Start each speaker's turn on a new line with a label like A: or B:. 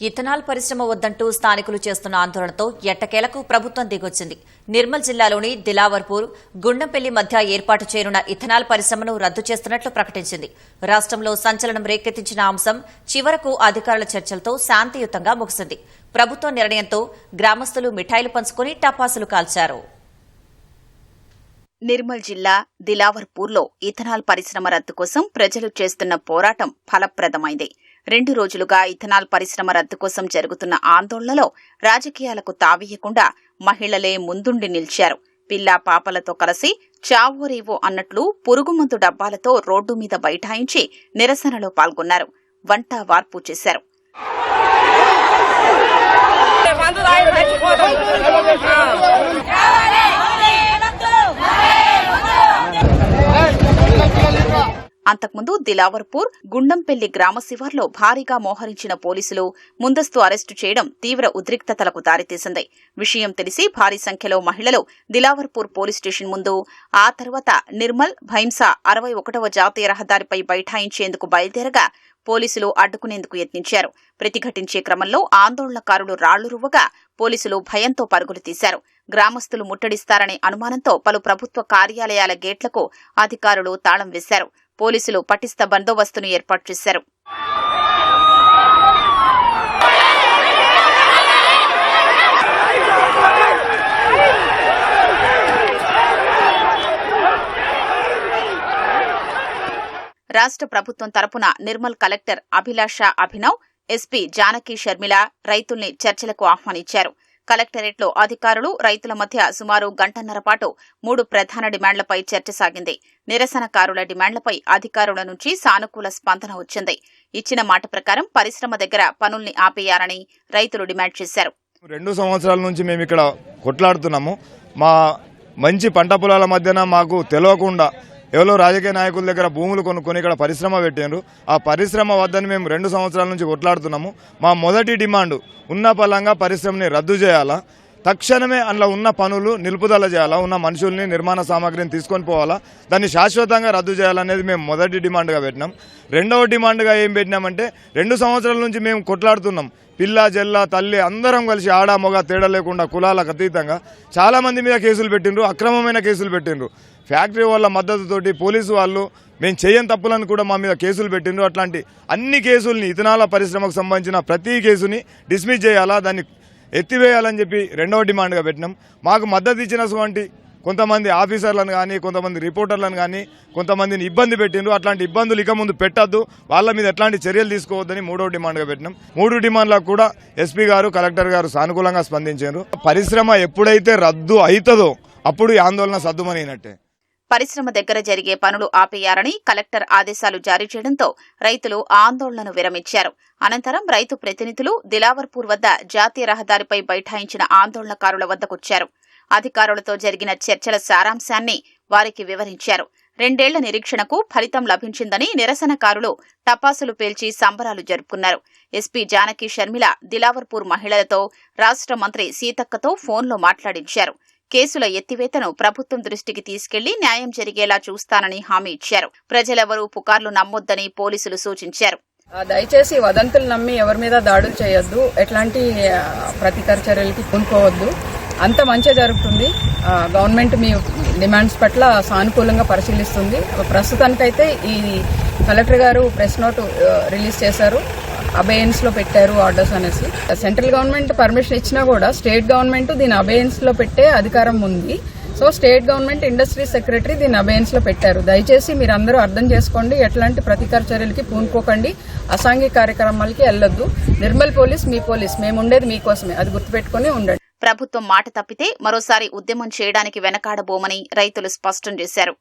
A: Ethanol పరిశ్రమ వద్దంటూ స్థానికులు చేస్తున్న ఆందోళనతో ఎట్టకేలకు ప్రభుత్వం దిగొచ్చింది. నిర్మల్ జిల్లాలోని దిలావర్పూర్ గుండంపల్లి మధ్య ఏర్పాటు చేయనున్న ఇథనాల్ పరిశ్రమను రద్దు చేస్తున్నట్లు ప్రకటించింది. రాష్ట్రంలో సంచలనం రేకెత్తించిన అంశం చివరకు అధికారుల చర్చలతో శాంతియుతంగా ముగిసింది. ప్రభుత్వ నిర్ణయంతో గ్రామస్తులు మిఠాయిలు పంచుకుని టపాసులు కాల్చారు.
B: నిర్మల్ జిల్లా దిలావర్పూర్లో ఇథనాల్ పరిశ్రమ రద్దు కోసం ప్రజలు చేస్తున్న పోరాటం ఫలప్రదమైంది. రెండు రోజులుగా ఇథనాల్ పరిశ్రమ రద్దు కోసం జరుగుతున్న ఆందోళనలో రాజకీయాలకు తావీయకుండా మహిళలే ముందుండి నిలిచారు. పిల్ల పాపలతో కలిసి చావోరేవో అన్నట్లు పురుగుమందు డబ్బాలతో రోడ్డు మీద బైఠాయించి నిరసనలో పాల్గొన్నారు. వంట వార్పు చేశారు. అంతకుముందు దిలావర్పూర్ గుండంపెల్లి గ్రామ శివార్లో భారీగా మోహరించిన పోలీసులు ముందస్తు అరెస్టు చేయడం తీవ్ర ఉద్రిక్తతలకు దారితీసింది. విషయం తెలిసి భారీ సంఖ్యలో మహిళలు దిలావర్పూర్ పోలీస్ స్టేషన్ ముందు ఆ తర్వాత నిర్మల్ భైంసా అరవై ఒకటవ జాతీయ రహదారిపై బైఠాయించేందుకు బయలుదేరగా పోలీసులు అడ్డుకునేందుకు యత్నించారు. ప్రతిఘటించే క్రమంలో ఆందోళనకారులు రాళ్ళు రువ్వగా పోలీసులు భయంతో పరుగులు తీశారు. గ్రామస్తులు ముట్టడిస్తారనే అనుమానంతో పలు ప్రభుత్వ కార్యాలయాల గేట్లకు అధికారులు తాళం వేశారు. పోలీసులు పటిష్ట బందోబస్తును ఏర్పాటు చేశారు. రాష్ట్ర ప్రభుత్వం తరపున నిర్మల్ కలెక్టర్ అభిలాష అభినవ్ ఎస్పీ జానకి షర్మిల రైతుల్ని చర్చలకు ఆహ్వానించారు. కలెక్టరేట్లో అధికారులు రైతుల మధ్య సుమారు గంటన్నర పాటు మూడు ప్రధాన డిమాండ్లపై చర్చ సాగింది. నిరసనకారుల డిమాండ్లపై అధికారుల నుంచి సానుకూల స్పందన వచ్చింది. ఇచ్చిన మాట ప్రకారం పరిశ్రమ దగ్గర పనుల్ని ఆపేయాలని రైతులు డిమాండ్ చేశారు.
C: రెండు సంవత్సరాల నుంచి మేము ఇక్కడ కొట్లాడుతున్నాము. మా మంచి పంట పొలాల మధ్యన మాకు తెలియకుండా ఎవరో రాజకీయ నాయకుల దగ్గర భూములు కొనుక్కొని ఇక్కడ పరిశ్రమ పెట్టారు ఆ పరిశ్రమ వద్దని మేము రెండు సంవత్సరాల నుంచి కొట్లాడుతున్నాము. మా మొదటి డిమాండ్ ఉన్న పలంగా పరిశ్రమని రద్దు చేయాలా? తక్షణమే అందులో ఉన్న పనులు నిలుపుదల చేయాలా? ఉన్న మనుషుల్ని నిర్మాణ సామాగ్రిని తీసుకొని పోవాలా? దాన్ని శాశ్వతంగా రద్దు చేయాలనేది మేము మొదటి డిమాండ్గా పెట్టినాం. రెండవ డిమాండ్గా ఏం పెట్టినామంటే రెండు సంవత్సరాల నుంచి మేము కొట్లాడుతున్నాం. పిల్ల జల్ల తల్లి అందరం కలిసి ఆడ మొగ తేడా లేకుండా కులాలకు అతీతంగా చాలామంది మీద కేసులు పెట్టిండ్రు అక్రమమైన కేసులు పెట్టిండ్రు. ఫ్యాక్టరీ వాళ్ళ మద్దతుతోటి పోలీసు వాళ్ళు మేము చేయని తప్పులను కూడా మా మీద కేసులు పెట్టిండ్రు. అట్లాంటి అన్ని కేసుల్ని ఇథనాల పరిశ్రమకు సంబంధించిన ప్రతి కేసుని డిస్మిస్ చేయాలా? దాన్ని ఎత్తివేయాలని చెప్పి రెండవ డిమాండ్గా పెట్టినాం. మాకు మద్దతు ఇచ్చినటువంటి కొంతమంది ఆఫీసర్లను కానీ కొంతమంది రిపోర్టర్లను కానీ కొంతమందిని ఇబ్బంది పెట్టిండ్రు. అట్లాంటి ఇబ్బందులు ఇక ముందు పెట్టద్దు. వాళ్ళ మీద ఎట్లాంటి చర్యలు తీసుకోవద్దని మూడో డిమాండ్గా పెట్టినాం. మూడు డిమాండ్లకు కూడా ఎస్పీ గారు కలెక్టర్ గారు సానుకూలంగా స్పందించారు. పరిశ్రమ ఎప్పుడైతే రద్దు అవుతుందో అప్పుడు ఈ ఆందోళన సద్దుమనినట్టే
B: పరిశ్రమ దగ్గర జరిగే పనులు ఆపేయాలని కలెక్టర్ ఆదేశాలు జారీ చేయడంతో రైతులు ఆందోళనను విరమించారు. అనంతరం రైతు ప్రతినిధులు దిలావర్పూర్ వద్ద జాతీయ రహదారిపై బైఠాయించిన ఆందోళనకారుల వద్దకొచ్చారు. అధికారులతో జరిగిన చర్చల సారాంశాన్ని వారికి వివరించారు. రెండేళ్ళ నిరీక్షణకు ఫలితం లభించిందని నిరసనకారులు టపాసులు పేల్చి సంబరాలు జరుపుకున్నారు. ఎస్పీ జానకి షర్మిల దిలావర్పూర్ మహిళలతో రాష్ట్ర మంత్రి సీతక్కతో ఫోన్లో మాట్లాడించారు. కేసుల ఎత్తివేతను ప్రభుత్వం దృష్టికి తీసుకెళ్ళి న్యాయం జరిగేలా చూస్తానని హామీ ఇచ్చారు. ప్రజలెవరూ పుకార్లు నమ్మొద్దని పోలీసులు సూచించారు.
D: దయచేసి వదంతులు నమ్మి ఎవరి మీద దాడులు చేయొద్దు. ఎట్లాంటి ఆ, ప్రతీకార చర్యలకి పూనుకోవద్దు. అంత మంచి జరుగుతుంది. గవర్నమెంట్ మీ డిమాండ్స్ పట్ల సానుకూలంగా పరిశీలిస్తుంది. ప్రస్తుతానికైతే ఈ కలెక్టర్ గారు ప్రెస్ నోట్ రిలీజ్ చేశారు. అబేయన్స్లో పెట్టారు ఆర్డర్స్ అనేసి. సెంట్రల్ గవర్నమెంట్ పర్మిషన్ ఇచ్చినా కూడా స్టేట్ గవర్నమెంట్ దీని అబేయన్స్లో పెట్టే అధికారం ఉంది. So state government industry secretary దీన్ని అబేయన్స్లో పెట్టారు. దయచేసి మీరు అందరూ అర్థం చేసుకోండి ఎట్లాంటి ప్రతీకార చర్యలకి పూనుకోకండి అసాంఘిక కార్యక్రమాలకి వెళ్ళొద్దు. నిర్మల్ పోలీస్ మీ పోలీస్. మేము ఉండేది మీకోసమే. అది గుర్తుపెట్టుకుని ఉండండి.
B: ప్రభుత్వం మాట తప్పితే మరోసారి ఉద్యమం చేయడానికి వెనకాడబోమని రైతులు స్పష్టం చేశారు.